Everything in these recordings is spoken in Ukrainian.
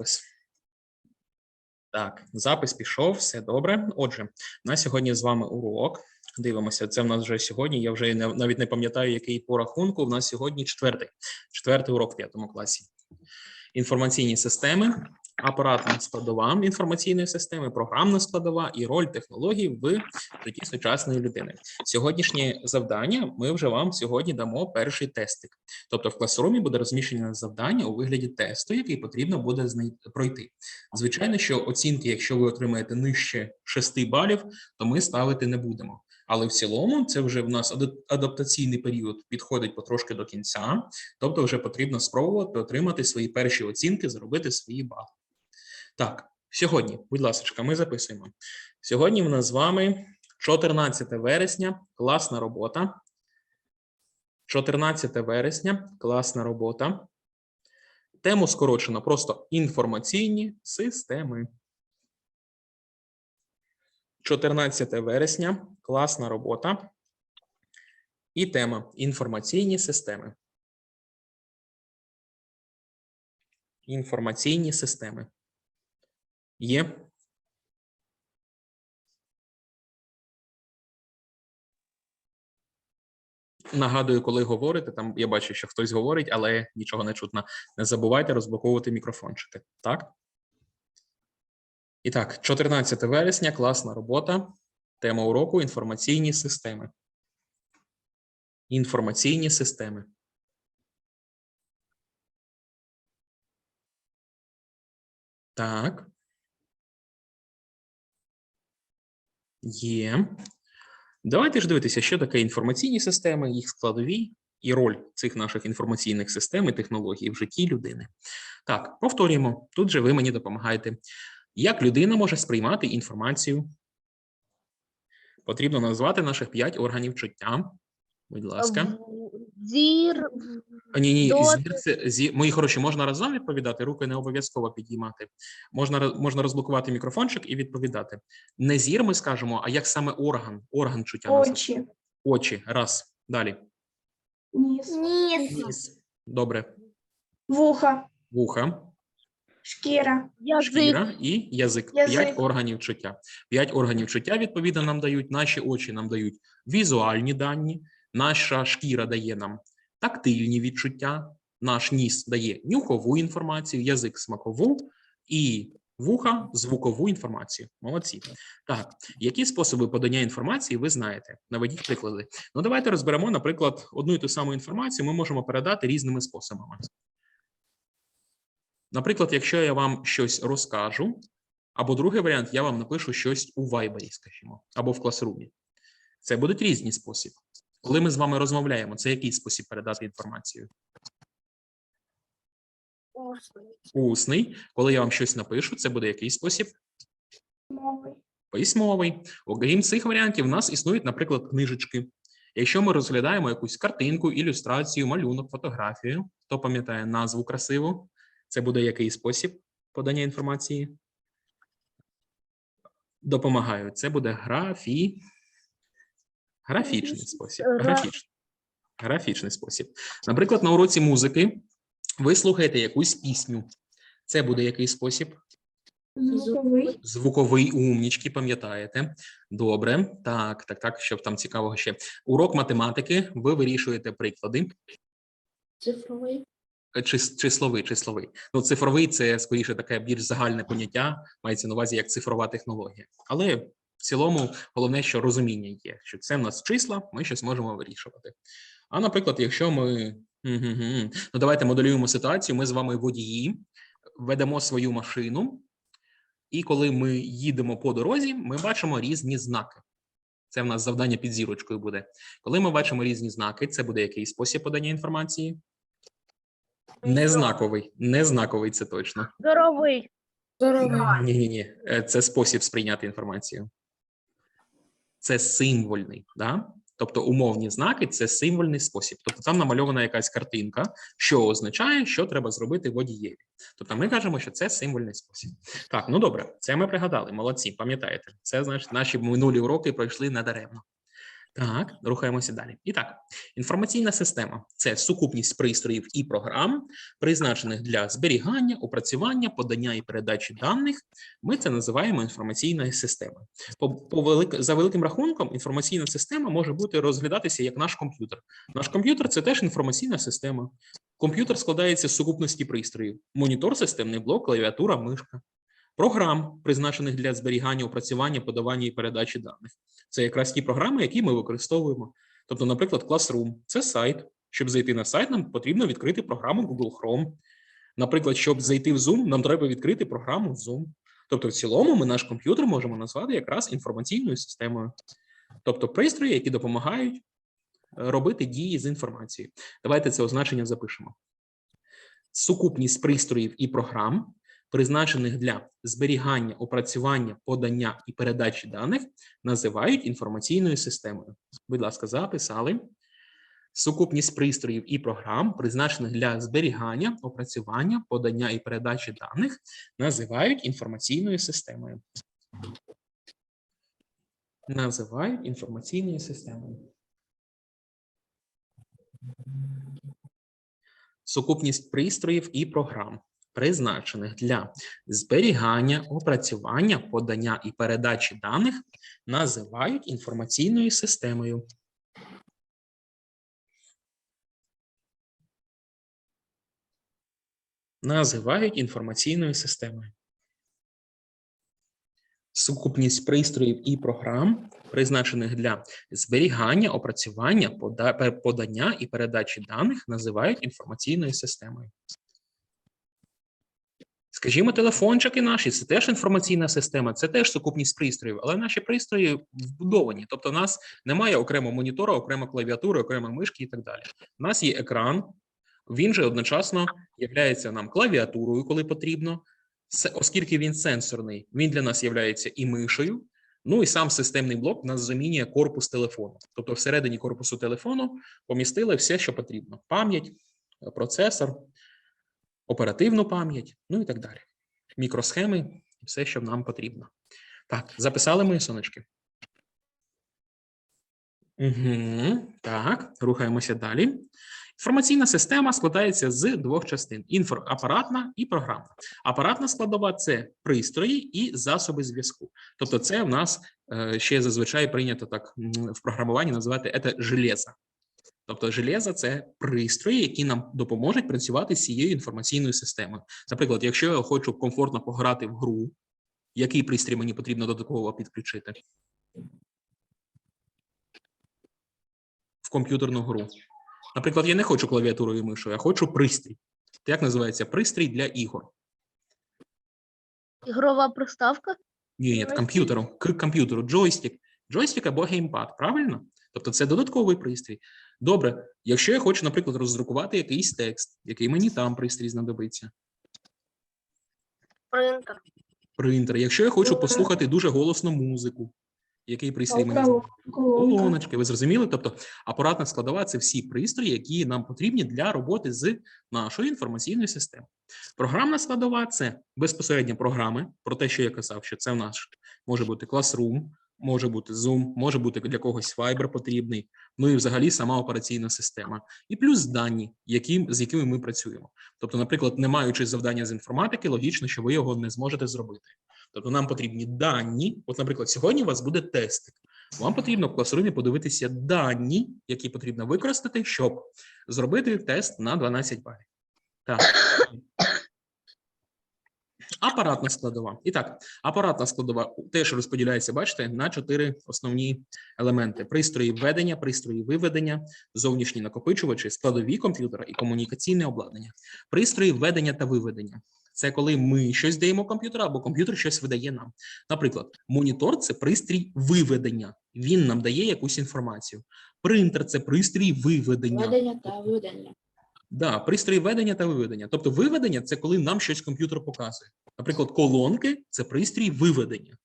запис. Так, запис пішов, все добре. Отже, на сьогодні з вами урок. Дивимося, це в нас вже сьогодні. Я вже навіть не пам'ятаю, який по рахунку. В нас сьогодні четвертий. Четвертий урок в п'ятому класі. Інформаційні системи, апаратна складова інформаційної системи, програмна складова і роль технологій в житті сучасної людини. Сьогоднішнє завдання ми вже вам сьогодні дамо перший тестик. Тобто в класрумі буде розміщене завдання у вигляді тесту, який потрібно буде пройти. Звичайно, що оцінки, якщо ви отримаєте нижче 6 балів, то ми ставити не будемо. Але в цілому це вже в нас адаптаційний період підходить потрошки до кінця, тобто вже потрібно спробувати отримати свої перші оцінки, заробити свої бали. Так, сьогодні, будь ласка, ми записуємо. Сьогодні в нас з вами 14 вересня, класна робота. 14 вересня, класна робота. Тему скорочено просто інформаційні системи. 14 вересня, класна робота. І тема інформаційні системи. Інформаційні системи. Є? Нагадую, коли говорите, там я бачу, що хтось говорить, але нічого не чутно. Не забувайте розблоковувати мікрофончики. Так? І так, 14 вересня, класна робота. Тема уроку інформаційні системи. Інформаційні системи. Так. Є. Давайте ж дивитися, що таке інформаційні системи, їх складові і роль цих наших інформаційних систем і технологій в житті людини. Так, повторюємо. Тут же ви мені допомагаєте. Як людина може сприймати інформацію? Потрібно назвати наших п'ять органів чуття. Будь ласка. Зір, Ні, ні, зір це зі мої хороші, можна разом відповідати. Руки не обов'язково підіймати. Можна можна розблокувати мікрофончик і відповідати. Не зір, ми скажемо, а як саме орган, орган чуття. Очі, Очі. Раз. Далі. ніс, ніс, Ніс. Добре. вуха, Вуха, шкіра, язик, шкіра і язик. П'ять органів чуття. П'ять органів чуття, відповідно, нам дають наші очі, нам дають візуальні дані, наша шкіра дає нам тактильні відчуття, наш ніс дає нюхову інформацію, язик смакову і вуха звукову інформацію. Молодці. Так, які способи подання інформації ви знаєте? Наведіть приклади. Ну, давайте розберемо, наприклад, одну і ту саму інформацію ми можемо передати різними способами. Наприклад, якщо я вам щось розкажу, або другий варіант, я вам напишу щось у Viber, скажімо, або в класрумі. Це будуть різні способи. Коли ми з вами розмовляємо, це який спосіб передати інформацію? Усний. Усний. Коли я вам щось напишу, це буде який спосіб? мовий, Письмовий. Окрім цих варіантів, у нас існують, наприклад, книжечки. Якщо ми розглядаємо якусь картинку, ілюстрацію, малюнок, фотографію, хто пам'ятає назву красиву, це буде який спосіб подання інформації? Допомагаю. Це буде графі... графічний спосіб. Графічний. Графічний спосіб. Наприклад, на уроці музики ви слухаєте якусь пісню. Це буде який спосіб? звуковий, Звуковий умнічки, пам'ятаєте? Добре, так, так, так, щоб там цікавого ще. Урок математики, ви вирішуєте приклади. цифровий, Е, Чис, числовий, числовий. Ну, цифровий це скоріше таке більш загальне поняття, мається на увазі як цифрова технологія. Але в цілому головне, що розуміння є, що це в нас числа, ми щось можемо вирішувати. А наприклад, якщо ми ну давайте моделюємо ситуацію. Ми з вами водії ведемо свою машину, і коли ми їдемо по дорозі, ми бачимо різні знаки. Це в нас завдання під зірочкою буде. Коли ми бачимо різні знаки, це буде який спосіб подання інформації? Незнаковий. Незнаковий це точно. здоровий, Ні, ні, ні. Це спосіб сприйняти інформацію. Це символьний, да? Тобто умовні знаки це символьний спосіб. Тобто там намальована якась картинка, що означає, що треба зробити водієві. Тобто ми кажемо, що це символьний спосіб. Так, ну добре, це ми пригадали. Молодці, пам'ятаєте. Це значить, наші минулі уроки пройшли надаремно. Так, рухаємося далі. І так, інформаційна система це сукупність пристроїв і програм, призначених для зберігання, опрацювання, подання і передачі даних. Ми це називаємо інформаційною системою. По, по велик, за великим рахунком, інформаційна система може бути розглядатися як наш комп'ютер. Наш комп'ютер це теж інформаційна система. Комп'ютер складається з сукупності пристроїв: монітор, системний блок, клавіатура, мишка. Програм, призначених для зберігання, опрацювання, подавання і передачі даних. Це якраз ті програми, які ми використовуємо. Тобто, наприклад, Classroom – це сайт. Щоб зайти на сайт, нам потрібно відкрити програму Google Chrome. Наприклад, щоб зайти в Zoom, нам треба відкрити програму Zoom. Тобто, в цілому, ми наш комп'ютер можемо назвати якраз інформаційною системою. Тобто пристрої, які допомагають е, робити дії з інформацією. Давайте це означення запишемо. Сукупність пристроїв і програм, призначених для зберігання, опрацювання, подання і передачі даних, називають інформаційною системою. Будь ласка, записали. Сукупність пристроїв і програм, призначених для зберігання, опрацювання, подання і передачі даних, називають інформаційною системою. Називають інформаційною системою. Сукупність пристроїв і програм, призначених для зберігання, опрацювання, подання і передачі даних, називають інформаційною системою. Називають інформаційною системою. Сукупність пристроїв і програм, призначених для зберігання, опрацювання, подання і передачі даних, називають інформаційною системою. Скажімо, телефончики наші це теж інформаційна система, це теж сукупність пристроїв, але наші пристрої вбудовані. Тобто, у нас немає окремо монітора, окремо клавіатури, окремо мишки і так далі. У нас є екран, він же одночасно є нам клавіатурою, коли потрібно, оскільки він сенсорний, він для нас є і мишею. Ну і сам системний блок нас замінює корпус телефону. Тобто, всередині корпусу телефону помістили все, що потрібно: пам'ять, е, процесор, оперативну пам'ять, ну і так далі. Мікросхеми, все, що нам потрібно. Так, записали мої сонечки. Угу, так, рухаємося далі. Інформаційна система складається з двох частин: апаратна і програмна. Апаратна складова це пристрої і засоби зв'язку. Тобто, це в нас е, ще зазвичай прийнято так в програмуванні називати це железо. Тобто, железо це пристрої, які нам допоможуть працювати з цією інформаційною системою. Наприклад, якщо я хочу комфортно пограти в гру, який пристрій мені потрібно додатково підключити? В комп'ютерну гру. Наприклад, я не хочу клавіатурою і мишою, я хочу пристрій. Як називається пристрій для ігор? Ігрова приставка. Ні, ні, комп'ютеру, к комп'ютеру, джойстик, джойстик або геймпад, правильно? Тобто це додатковий пристрій. Добре, якщо я хочу, наприклад, роздрукувати якийсь текст, який мені там пристрій знадобиться. Принтер. Принтер. Якщо я хочу послухати дуже голосно музику, який пристрій мені знадобиться? Колоночки, ви зрозуміли? Тобто апаратна складова це всі пристрої, які нам потрібні для роботи з нашою інформаційною системою. Програмна складова це безпосередньо програми, про те, що я казав, що це в нас може бути Classroom, може бути Zoom, може бути для когось Viber потрібний, ну і взагалі сама операційна система. І плюс дані, які, з якими ми працюємо. Тобто, наприклад, не маючи завдання з інформатики, логічно, що ви його не зможете зробити. Тобто нам потрібні дані. От, наприклад, сьогодні у вас буде тестик. Вам потрібно в класрумі подивитися дані, які потрібно використати, щоб зробити тест на 12 балів. Так. Апаратна складова. І так, апаратна складова теж розподіляється, бачите, на чотири основні елементи: пристрої введення, пристрої виведення, зовнішні накопичувачі, складові комп'ютера і комунікаційне обладнання. Пристрої введення та виведення. Це коли ми щось даємо комп'ютеру, або комп'ютер щось видає нам. Наприклад, монітор це пристрій виведення. Він нам дає якусь інформацію. Принтер це пристрій виведення. Введення та виведення. Да, пристрій введення та виведення. Тобто виведення це коли нам щось комп'ютер показує. Наприклад, колонки це пристрій виведення.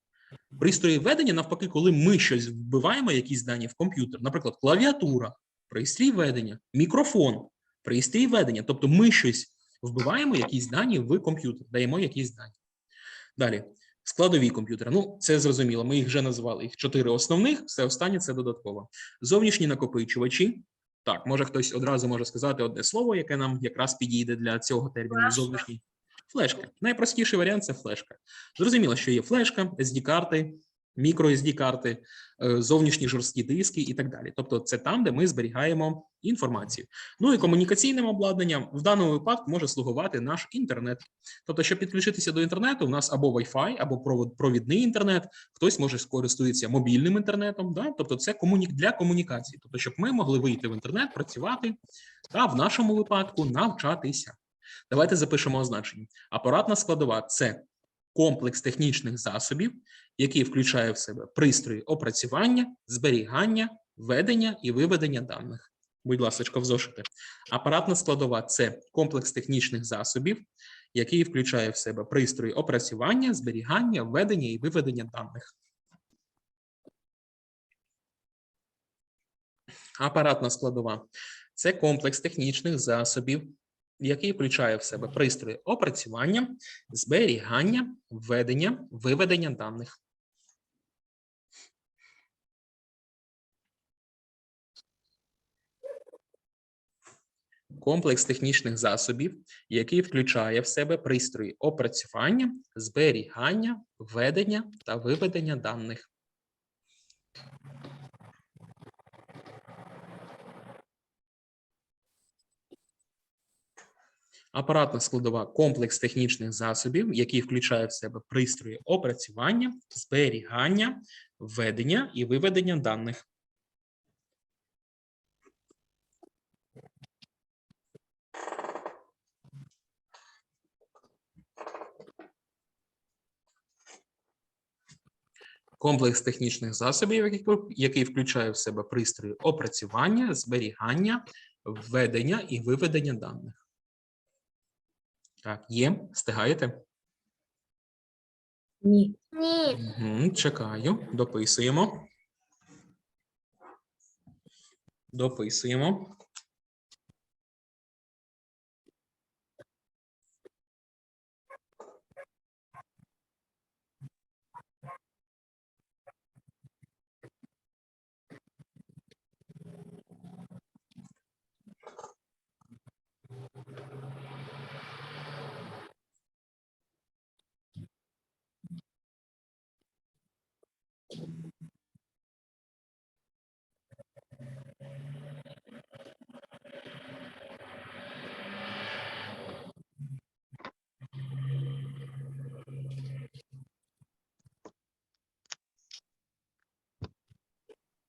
Пристрої введення, навпаки, коли ми щось вбиваємо, якісь дані в комп'ютер, наприклад, клавіатура, пристрій введення, мікрофон, пристрій введення. Тобто ми щось вбиваємо, якісь дані в комп'ютер, даємо якісь дані. Далі, Складові комп'ютери. Ну, це зрозуміло. Ми їх вже назвали. Їх чотири основних, все останнє це додатково. Зовнішні накопичувачі. Так, може хтось одразу може сказати одне слово, яке нам якраз підійде для цього терміну. Зовнішній. Флешка. Найпростіший варіант це флешка. Зрозуміло, що є флешка, SD-карти, мікро SD-карти, е, зовнішні жорсткі диски і так далі. Тобто, це там, де ми зберігаємо інформацію. Ну і комунікаційним обладнанням в даному випадку може слугувати наш інтернет. Тобто, щоб підключитися до інтернету, у нас або Wi-Fi, або провідний інтернет, хтось може скористуватися мобільним інтернетом. Да? Тобто, це комунік для комунікації. Тобто, щоб ми могли вийти в інтернет, працювати та в нашому випадку навчатися. Давайте запишемо означення. Апаратна складова це комплекс технічних засобів, який включає в себе пристрої опрацювання, зберігання, ведення і виведення даних. Будь ласка, в зошити. Апаратна складова це комплекс технічних засобів, який включає в себе пристрої опрацювання, зберігання, введення і виведення даних. Апаратна складова це комплекс технічних засобів, який включає в себе пристрої опрацювання, зберігання, введення, виведення даних. Комплекс технічних засобів, який включає в себе пристрої опрацювання, зберігання, введення та виведення даних. Апаратна складова комплекс технічних засобів, який включає в себе пристрої опрацювання, зберігання, введення і виведення даних. Комплекс технічних засобів, який, включає в себе пристрої опрацювання, зберігання, введення і виведення даних. Так, є. Встигаєте? Ні. Ні. Угу, чекаю. Дописуємо. Дописуємо.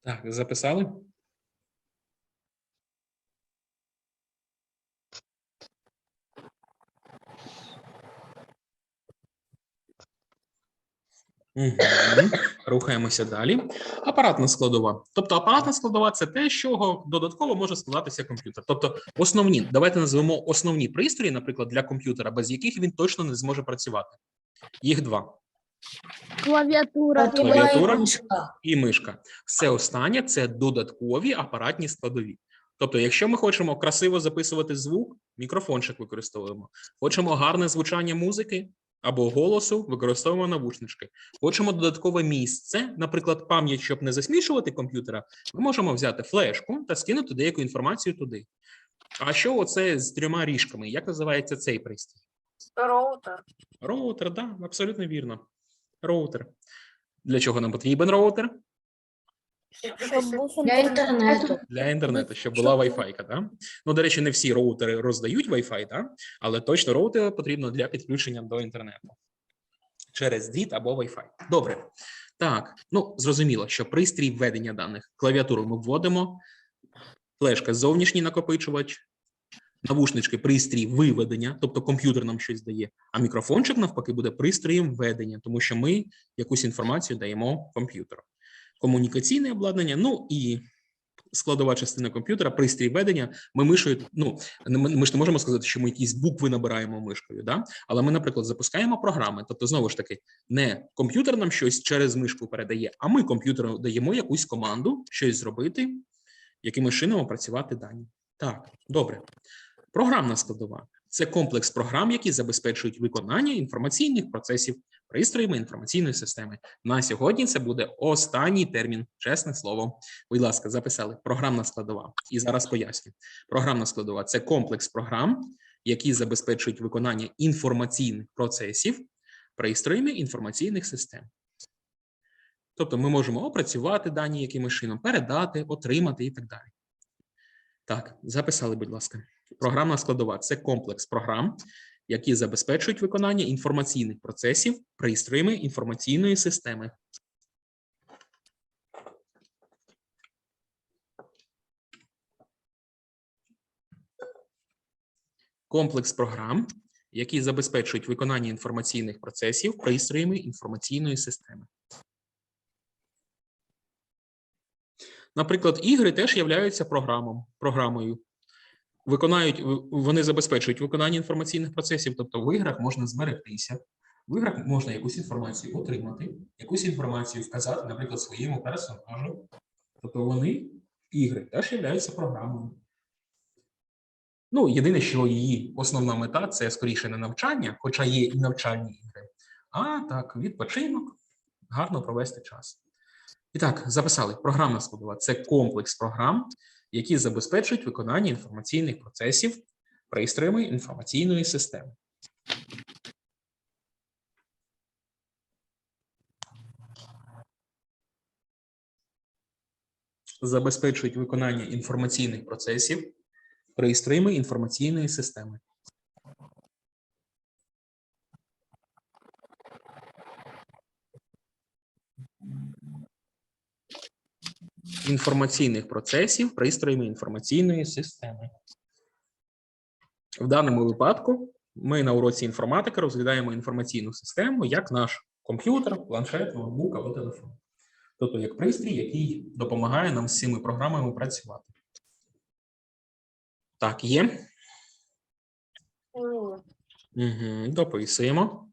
Так, записали? Угу. Рухаємося далі. Апаратна складова. Тобто, апаратна складова це те, чого додатково може складатися комп'ютер. Тобто, основні, давайте назвемо основні пристрої, наприклад, для комп'ютера, без яких він точно не зможе працювати. Їх два. Клавіатура. Клавіатура і мишка. Все останнє це додаткові апаратні складові. Тобто, якщо ми хочемо красиво записувати звук, мікрофончик використовуємо. Хочемо гарне звучання музики або голосу, використовуємо навушнички. Хочемо додаткове місце, наприклад, пам'ять, щоб не засмішувати комп'ютера, ми можемо взяти флешку та скинути деяку інформацію туди. А що оце з трьома ріжками? Як називається цей пристрій? Роутер. Роутер, да, абсолютно вірно. Роутер. Для чого нам потрібен роутер? Для інтернету. Для інтернету, щоб була Wi-Fi, да? Ну, до речі, не всі роутери роздають Wi-Fi, да? але точно роутер потрібно для підключення до інтернету через дріт або Wi-Fi. Добре. Так, ну зрозуміло, що пристрій введення даних, клавіатуру ми вводимо, флешка зовнішній накопичувач, навушнички пристрій виведення, тобто комп'ютер нам щось дає, а мікрофончик навпаки буде пристроєм введення, тому що ми якусь інформацію даємо комп'ютеру. Комунікаційне обладнання, ну і складова частина комп'ютера, пристрій ведення. Ми мишою, ну ми ж не можемо сказати, що ми якісь букви набираємо мишкою, да? але ми, наприклад, запускаємо програми. Тобто, знову ж таки, не комп'ютер нам щось через мишку передає, а ми комп'ютеру даємо якусь команду, щось зробити, якимось чином опрацювати дані. Так, добре. Програмна складова це комплекс програм, які забезпечують виконання інформаційних процесів пристроями інформаційної системи. На сьогодні це буде останній термін, чесне слово. Будь ласка, записали програмна складова. І зараз поясню. Програмна складова це комплекс програм, які забезпечують виконання інформаційних процесів пристроями інформаційних систем. Тобто ми можемо опрацювати дані якимось чином, передати, отримати і так далі. Так, записали, будь ласка. Програмна складова це комплекс програм, які забезпечують виконання інформаційних процесів пристроями інформаційної системи. Комплекс програм, які забезпечують виконання інформаційних процесів пристроями інформаційної системи. Наприклад, ігри теж являються програмом, програмою. Виконають, вони забезпечують виконання інформаційних процесів, тобто в іграх можна зберегтися, в іграх можна якусь інформацію отримати, якусь інформацію вказати, наприклад, своєму персонажу. Тобто вони, ігри, теж являються програмою. Ну, єдине, що її основна мета це скоріше не навчання, хоча є і навчальні ігри, а так, відпочинок, гарно провести час. І так, записали. Програмна складова це комплекс програм, які забезпечують виконання інформаційних процесів пристроями інформаційної системи. Забезпечують виконання інформаційних процесів пристроями інформаційної системи. Інформаційних процесів пристроями інформаційної системи. В даному випадку ми на уроці інформатики розглядаємо інформаційну систему як наш комп'ютер, планшет, ноутбук або телефон. Тобто як пристрій, який допомагає нам з цими програмами працювати. Так, є. Угу, дописуємо.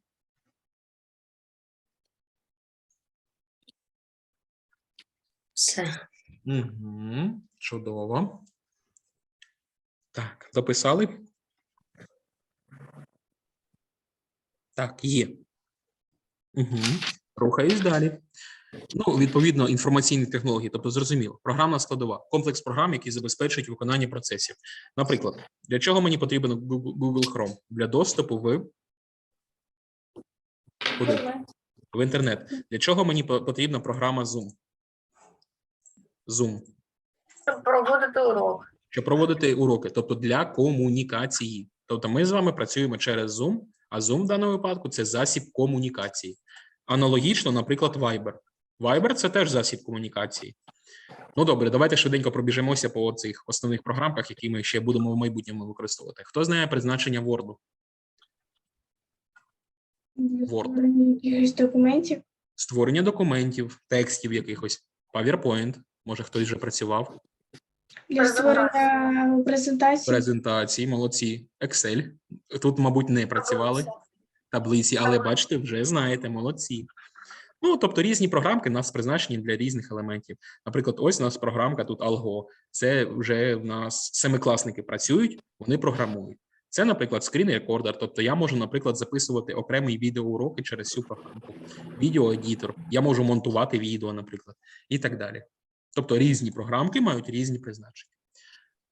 Все. Угу, чудово. Так, дописали. Так, є. Угу. Рухаюсь далі. Ну, відповідно, інформаційні технології, тобто зрозуміло, програмна складова, комплекс програм, які забезпечують виконання процесів. Наприклад, для чого мені потрібен Google Google Chrome? Для доступу в куди? В інтернет. Для чого мені потрібна програма Zoom? Zoom. Щоб проводити урок. щоб проводити уроки, тобто для комунікації. Тобто ми з вами працюємо через Zoom, а Zoom в даному випадку це засіб комунікації. Аналогічно, наприклад, Viber. Viber – це теж засіб комунікації. Ну добре, давайте швиденько пробіжимося по цих основних програмках, які ми ще будемо в майбутньому використовувати. Хто знає призначення Word? Word. Документів. Створення документів, текстів якихось, PowerPoint, може хтось вже працював. Для створення презентації. Презентації, молодці. Excel. Тут, мабуть, не працювали. таблиці, але бачите, вже знаєте, молодці. Ну, тобто різні програмки у нас призначені для різних елементів. Наприклад, ось у нас програмка тут Algo. Це вже в нас семикласники працюють, вони програмують. Це, наприклад, скрін-рекордер. Тобто я можу, наприклад, записувати окремі відеоуроки через цю програмку. Відеоедітор. Я можу монтувати відео, наприклад, і так далі. Тобто різні програмки мають різні призначення.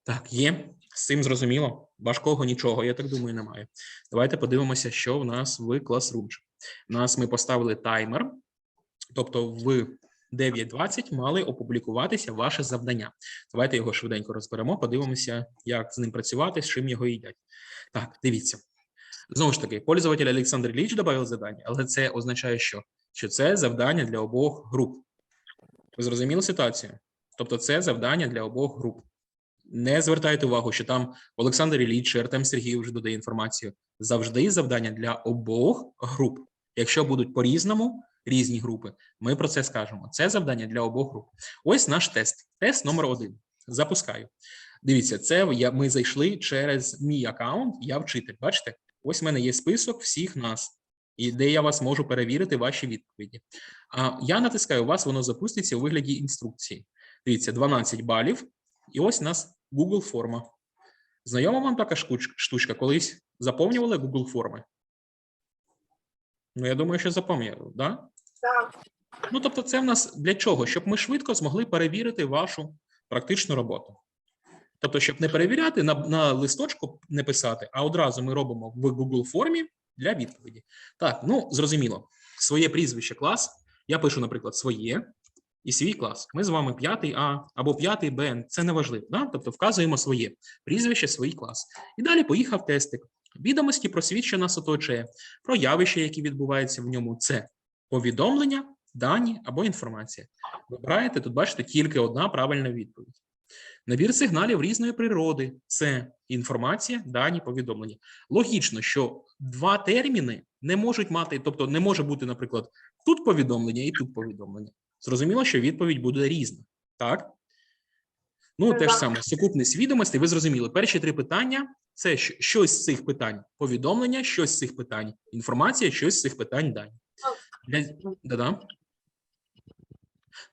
Так, є. З цим зрозуміло. Важкого нічого, я так думаю, немає. Давайте подивимося, що в нас в Classroom. У нас ми поставили таймер, тобто в 9.20 мали опублікуватися ваше завдання. Давайте його швиденько розберемо, подивимося, як з ним працювати, з чим його їдять. Так, дивіться. Знову ж таки, пользователь Олександр Ілліч додав завдання, але це означає, що? Що це завдання для обох груп. Ви зрозуміли ситуацію? Тобто, це завдання для обох груп. Не звертайте увагу, що там Олександр Ілліч Артем Сергій вже додає інформацію. Завжди завдання для обох груп. Якщо будуть по-різному різні групи, ми про це скажемо. Це завдання для обох груп. Ось наш тест. Тест номер один. Запускаю. Дивіться, це я, ми зайшли через мій аккаунт. Я вчитель. Бачите, ось в мене є список всіх нас, і де я вас можу перевірити ваші відповіді. А я натискаю у вас, воно запуститься у вигляді інструкції. Дивіться, 12 балів. І ось у нас Google форма. Знайома вам така штучка? Колись Заповнювали Google форми? Ну, я думаю, що заповнювали, да? Так. Ну, тобто, це в нас для чого? Щоб ми швидко змогли перевірити вашу практичну роботу. Тобто, щоб не перевіряти на, на листочку не писати, а одразу ми робимо в Google формі для відповіді. Так, ну зрозуміло. Своє прізвище клас. Я пишу, наприклад, своє і свій клас. Ми з вами п'ятий А або п'ятий Б. Це не важливо. Да? Тобто вказуємо своє прізвище, свій клас. І далі поїхав тестик. Відомості про світ, що нас оточує, про явища, які відбуваються в ньому. Це повідомлення, дані або інформація. Вибираєте, тут бачите тільки одна правильна відповідь. Набір сигналів різної природи це інформація, дані, повідомлення. Логічно, що два терміни не можуть мати, тобто не може бути, наприклад, тут повідомлення і тут повідомлення. Зрозуміло, що відповідь буде різна. Так? Ну, те ж саме, сукупність відомостей, ви зрозуміли. Перші три питання це щось з цих питань повідомлення, щось з цих питань інформація, щось з цих питань дані. Для, да-да.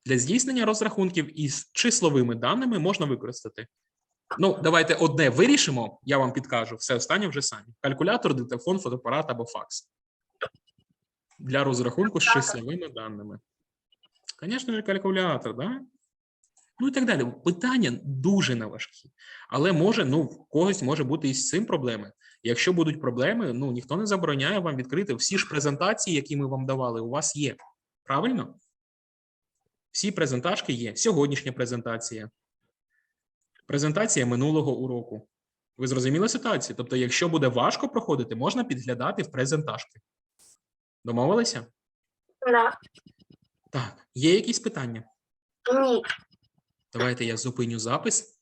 Для здійснення розрахунків із числовими даними можна використати. Ну, давайте одне вирішимо, я вам підкажу, все останнє вже самі. Калькулятор, диктофон, фотоапарат або факс. Для розрахунку з числовими даними. Звісно ж, калькулятор, да? Ну і так далі. Питання дуже неважкі. Але може, ну, в когось може бути і з цим проблеми. Якщо будуть проблеми, ну ніхто не забороняє вам відкрити всі ж презентації, які ми вам давали, у вас є. Правильно? Всі презентажки є. Сьогоднішня презентація. Презентація минулого уроку. Ви зрозуміли ситуацію? Тобто, якщо буде важко проходити, можна підглядати в презентажки. Домовилися? Да. Так, є якісь питання? Ні. Давайте я зупиню запис.